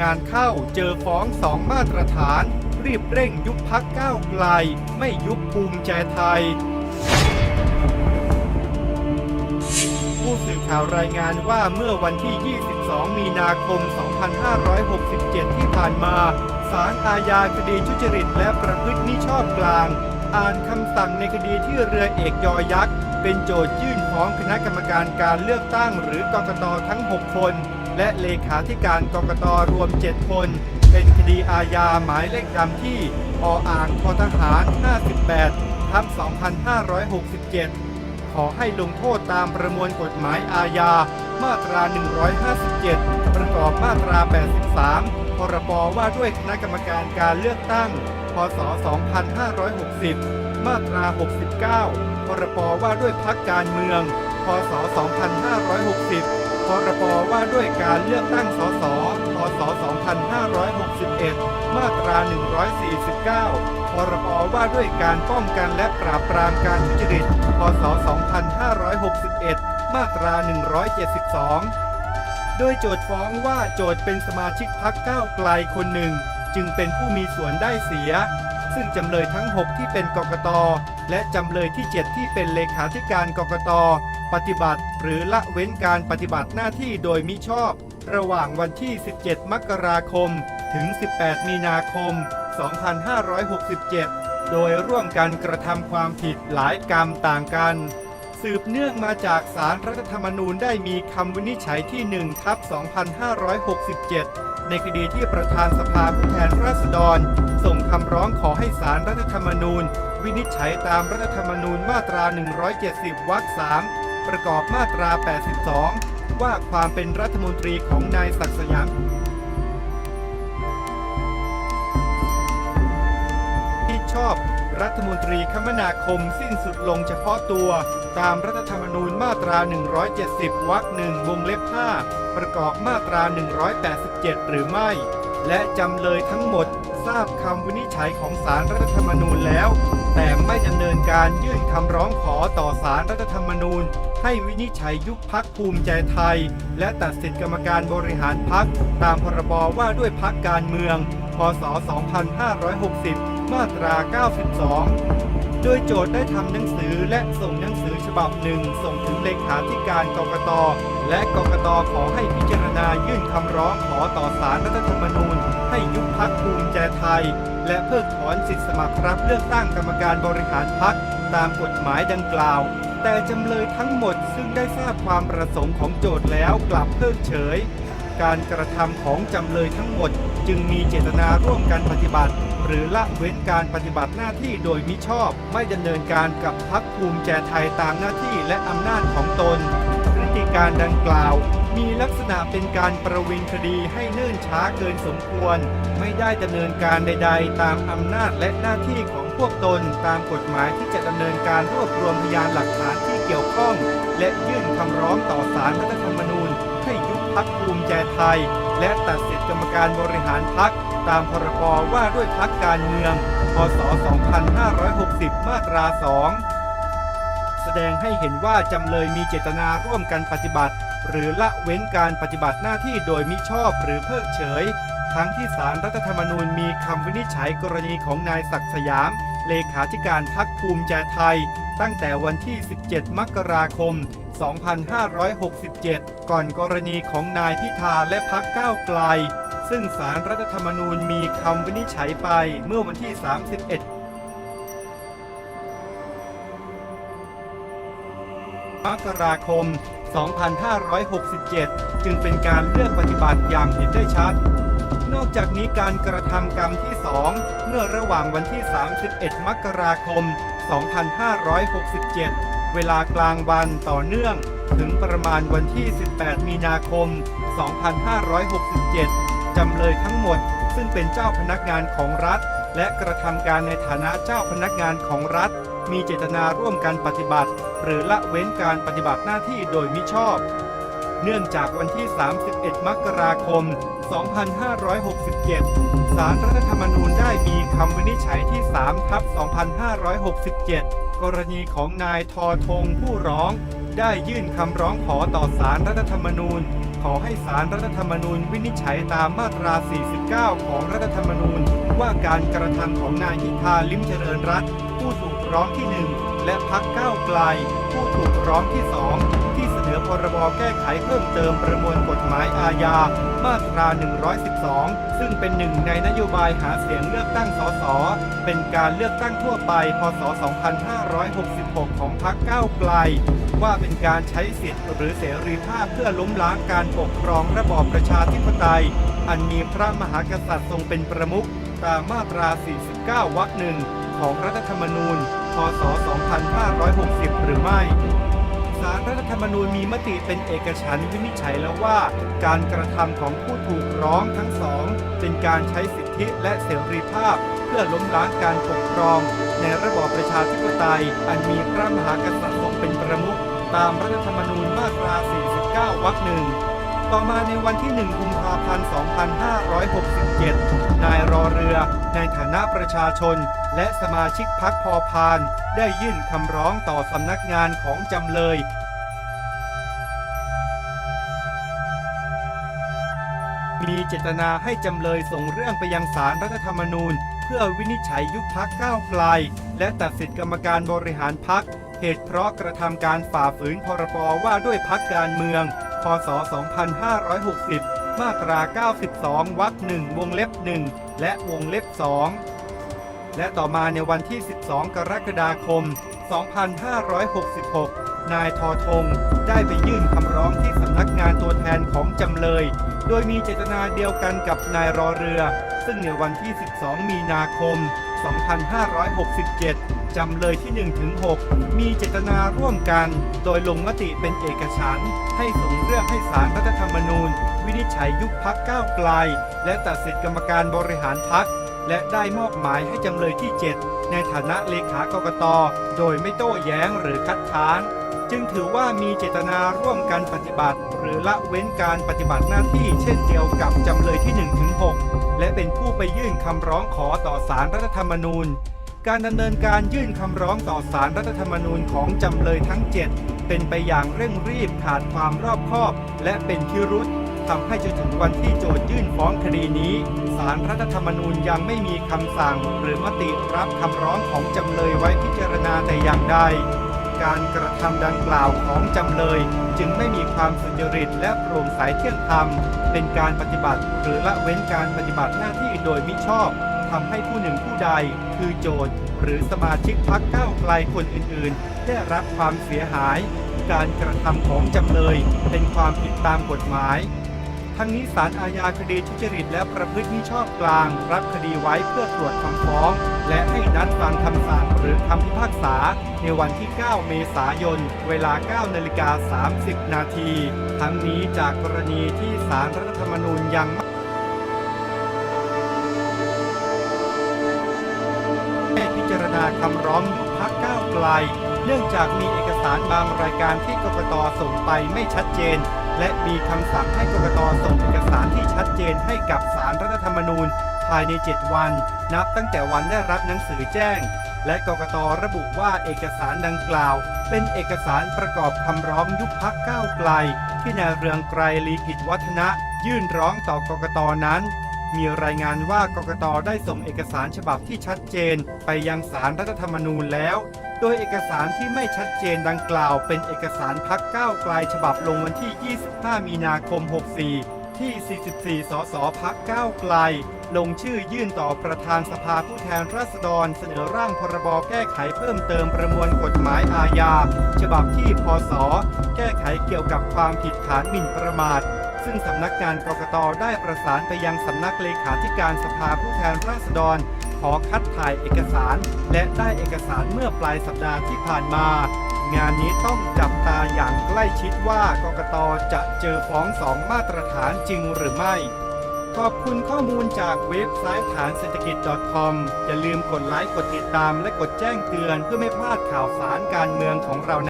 งานเข้าเจอฟ้องสองมาตรฐาน รีบเร่งยุบพักก้าวไกล ไม่ยุบภูมิใจไทย ผู้สื่อข่าวรายงานว่าเมื่อวันที่ 22 มีนาคม 2567 ที่ผ่านมาศาลอาญาคดีทุจริตและประพฤติมิชอบกลาง อ่านคำสั่งในคดีที่เรือเอกยอยักษ์ เป็นโจทยื่นฟ้องคณะกรรมการการเลือกตั้งหรือกกตทั้ง 6 คน และเลขาธิการกกตรวม 7 คน เป็นคดีอาญาหมายเลขดำที่ออ่างททหาร 58ทับ2567 ขอให้ลงโทษตามประมวลกฎหมายอาญามาตรา 157 ประกอบมาตรา 83 พรบว่าด้วยคณะกรรมการการเลือกตั้ง พศ 2560 มาตรา 69 พรบว่าด้วยพักการเมือง พศ 2560 พรบว่าด้วยการเลือกตั้งสส พศ 2561 มาตรา 149 พรบว่าด้วยการป้องกันและปราบปรามการทุจริต พศ 2561 มาตรา 172 โดยโจทย์ฟ้องว่าโจทย์เป็นสมาชิกพักก้าวไกลคนหนึ่ง จึงเป็นผู้มีส่วนได้เสีย ซึ่งจำเลยทั้ง 6 ที่เป็นกกต และจำเลยที่ 7 ที่เป็นเลขาธิการกกต ปฏิบัติหรือละเว้นการปฏิบัติหน้าที่โดยมิชอบ ระหว่างวันที่ 17 มกราคม ถึง 18 มีนาคม 2567 โดยร่วมกันกระทำความผิดหลายกรรมต่างกัน สืบเนื่องมาจากสารรัฐธรรมนูญได้มีคำวินิจฉัยที่1ทับ2567 ในคดีที่ประธานสภาผู้แทนราษฎร ส่งคำร้องขอให้สารรัฐธรรมนูญ วินิจฉัยตามรัฐธรรมนูญมาตรา 170 วรรค 3 ประกอบมาตรา 82 ว่าความเป็นรัฐมนตรีของนายศักดิ์สยามที่ชอบรัฐมนตรีคมนาคมสิ้นสุดลงเฉพาะตัว ตามรัฐธรรมนูญมาตรา 170 วรรคหนึ่งวงเล็บ 5 ประกอบมาตรา 187 หรือไม่ และจำเลยทั้งหมด ราบคำวินิจฉัยของศาลรัฐธรรมนูญแล้ว แต่ไม่ดำเนินการยื่นคำร้องขอต่อศาลรัฐธรรมนูญ ให้วินิจฉัยยุบพักภูมิใจไทย และตัดสิทธิกรรมการบริหารพักตามพรบว่าด้วยพักการเมือง พศ 2560 มาตรา 92 โดยโจทย์ได้ทำหนังสือและส่งหนังสือฉบับหนึ่ง ส่งถึงเลขาธิการกกต และกกตขอให้พิจารณายื่นคำร้องขอต่อศาลรัฐธรรมนูญ ให้ยุบพักภูมิใจไทย และเพิกถอนสิทธิสมัครรับเลือกตั้งกรรมการบริหารพักตามกฎหมายดังกล่าว แต่จำเลยทั้งหมดซึ่งได้ทราบความประสงค์ของโจทย์แล้วกลับเพิกเฉย การกระทำของจำเลยทั้งหมด จึงมีเจตนาร่วมกันปฏิบัติ หรือละเว้นการปฏิบัติหน้าที่โดยมิชอบ ไม่ดำเนินการกับพักภูมิใจไทยตามหน้าที่และอำนาจของตน พฤติการดังกล่าว มีลักษณะเป็นการประวิงคดีให้เนิ่นช้าเกินสมควร ไม่ได้ดำเนินการใด ๆ ตามอำนาจและหน้าที่ของพวกตนตามกฎหมายที่จะดำเนินการรวบรวมพยานหลักฐานที่เกี่ยวข้อง และยื่นคำร้องต่อศาลรัฐธรรมนูญ พักภูมิใจไทย และตัดสิทธิกรรมการบริหารพักตามพรบว่าด้วยพักการเมืองพศ 2560 มาตรา 2 แสดงให้เห็นว่าจำเลยมีเจตนาร่วมกันปฏิบัติ หรือละเว้นการปฏิบัติหน้าที่โดยมิชอบหรือเพิกเฉย ทั้งที่สารรัฐธรรมนูญมีคำวินิจฉัยกรณีของนายศักดิ์สยาม เลขาธิการพักภูมิใจไทย ตั้งแต่วันที่ 17 มกราคม 2567 ก่อนกรณีของนายพิธาและพักก้าวไกล ซึ่งสารรัฐธรรมนูญมีคำวินิจฉัยไปเมื่อวันที่ 31มกราคม 2567 จึงเป็นการเลือกปฏิบัติอย่างเห็นได้ชัด นอกจากนี้การกระทำกรรมที่ 2 เมื่อระหว่างวันที่ 31 มกราคม 2567 เวลากลางวันต่อเนื่อง ถึงประมาณวันที่ 18 มีนาคม 2567 จำเลยทั้งหมด ซึ่งเป็นเจ้าพนักงานของรัฐ และกระทำการในฐานะเจ้าพนักงานของรัฐ มีเจตนาร่วมกันปฏิบัติ หรือละเว้นการปฏิบัติหน้าที่โดยมิชอบ เนื่องจากวันที่ 31 มกราคม 2567 สารรัฐธรรมนูญได้มีคำวินิจฉัยที่ 3 ทับ 2567 กรณีของนายทอทงผู้ร้อง ได้ยื่นคำร้องขอต่อสารรัฐธรรมนูญ ขอให้สารรัฐธรรมนูญวินิจฉัยตามมาตรา 49 ของรัฐธรรมนูญ ว่าการกระทำของนายพิธาลิมเจริญรัตผู้ถูกร้องที่ 1 และพักก้าวไกล ผู้ถูกร้องที่ 2 นอพรบแก้ไขเพิ่มเติมประมวลกฎหมายอาญา มาตรา 112 ซึ่งเป็นหนึ่งในนโยบายหาเสียงเลือกตั้งสส เป็นการเลือกตั้งทั่วไป พศ 2566 ของพรรคก้าวไกล ว่าเป็นการใช้สิทธิ์หรือเสรีภาพเพื่อล้มล้างการปกครองระบอบประชาธิปไตย อันมีพระมหากษัตริย์ทรงเป็นประมุขตามมาตรา 49 วรรคหนึ่งของรัฐธรรมนูญ พศ 2560 หรือไม่ารรัฐธรรมนูญมีมติเป็นเอกฉันท์วินิจฉัยแล้วว่า การกระทำของผู้ถูกร้องทั้งสอง เป็นการใช้สิทธิและเสรีภาพ เพื่อล้มล้างการปกครอง ในระบอบประชาธิปไตย อันมีพระมหากษัตริย์ทรงเป็นประมุขตามรัฐธรรมนูญมาตรา 49 วรรคหนึ่งต่อมาในวันที่ 1 กุมภาพันธ์ 2567 นายรอเรือ ในฐานะประชาชน และสมาชิกพักพอพาน ได้ยื่นคำร้องต่อสำนักงานของจำเลย เจตนาให้จำเลยส่งเรื่องไปยังศาลรัฐธรรมนูญ เพื่อวินิจฉัยยุบพักก้าวไกล และตัดสิทธิกรรมการบริหารพัก เหตุเพราะกระทำการฝ่าฝืนพรบว่าด้วยพักการเมือง พศ 2560 มาตรา 92 วรรคหนึ่งวงเล็บ 1 และวงเล็บ 2 และต่อมาในวันที่ 12 กรกฎาคม 2566 นายทอทงได้ไปยื่นคำร้องที่สำนักงานตัวแทนของจำเลย โดยมีเจตนาเดียวกันกับนายรอเรือ ซึ่งในวันที่ 12 มีนาคม 2567 จำเลยที่1-6มีเจตนาร่วมกัน โดยลงมติเป็นเอกฉันท์ให้ส่งเรื่องให้สารรัฐธรรมนูญ วินิจฉัยยุบพักก้าวไกล และตัดสิทธิกรรมการบริหารพักและได้มอบหมายให้จำเลยที่ 7 ในฐานะเลขากกต โดยไม่โต้แย้งหรือคัดค้าน จึงถือว่ามีเจตนาร่วมกันปฏิบัติ หรือละเว้นการปฏิบัติหน้าที่เช่นเดียวกับจำเลยที่1-6และเป็นผู้ไปยื่นคำร้องขอต่อสารรัฐธรรมนูญ การดำเนินการยื่นคำร้องต่อสารรัฐธรรมนูญของจำเลยทั้ง 7 เป็นไปอย่างเร่งรีบขาดความรอบคอบ และเป็นพิรุษทำให้จนถึงวันที่โจทยื่นฟ้องคดีนี้สารรัฐธรรมนูญยังไม่มีคำสั่ง หรือมติรับคำร้องของจำเลยไว้พิจารณาแต่อย่างใด การกระทำดังกล่าวของจำเลย จึงไม่มีความสุจริตและโปร่งใสเที่ยงธรรม เป็นการปฏิบัติ หรือละเว้นการปฏิบัติหน้าที่โดยมิชอบทำให้ผู้หนึ่งผู้ใด คือโจทย์ หรือสมาชิกพักก้าวไกลคนอื่น ๆ ได้รับความเสียหาย การกระทำของจำเลย เป็นความผิดตามกฎหมาย ทั้งนี้ศาลอาญาคดีทุจริตและประพฤติมิชอบกลาง รับคดีไว้เพื่อตรวจคำฟ้อง และให้นัดฟังคำสั่งหรือคำพิพากษา ในวันที่ 9 เมษายน เวลา 9 นาฬิกา 30 นาที ทั้งนี้จากกรณีที่ศาลรัฐธรรมนูญยังไม่พิจารณาคำร้องยุบพักก้าวไกล เนื่องจากมีเอกสารบางรายการที่กกตส่งไปไม่ชัดเจน และมีคำสั่งให้กกตส่งเอกสารที่ชัดเจนให้กับสารรัฐธรรมนูญ ภายใน 7 วัน นับตั้งแต่วันได้รับหนังสือแจ้ง และกกตระบุว่าเอกสารดังกล่าว เป็นเอกสารประกอบคำร้องยุบพักก้าวไกล ที่นายเรืองไกรลีกิจวัฒนะ ยื่นร้องต่อกกตนั้นมีรายงานว่ากกตได้ส่งเอกสารฉบับที่ชัดเจน ไปยังสารรัฐธรรมนูญแล้ว โดยเอกสารที่ไม่ชัดเจนดังกล่าวเป็นเอกสารพักก้าวไกลฉบับลงวันที่ 25 มีนาคม 64 ที่ 44 สสพักก้าวไกล ลงชื่อยื่นต่อประธานสภาผู้แทนราษฎรเสนอร่างพรบแก้ไขเพิ่มเติมประมวลกฎหมายอาญา ฉบับที่พศ แก้ไขเกี่ยวกับความผิดฐานหมิ่นประมาทซึ่งสำนักงานกรกตได้ประสานไปยังสำนักเลขาธิการสภาผู้แทนราษฎร ขอคัดถ่ายเอกสาร และได้เอกสารเมื่อปลายสัปดาห์ที่ผ่านมา งานนี้ต้องจับตาอย่างใกล้ชิดว่ากกตจะเจอฟ้องสองมาตรฐานจริงหรือไม่ ขอบคุณข้อมูลจากเว็บไซต์ฐานเศรษฐกิจ .com อย่าลืมกดไลค์กดติดตามและกดแจ้งเตือนเพื่อไม่พลาดข่าวสารการเมืองของเรา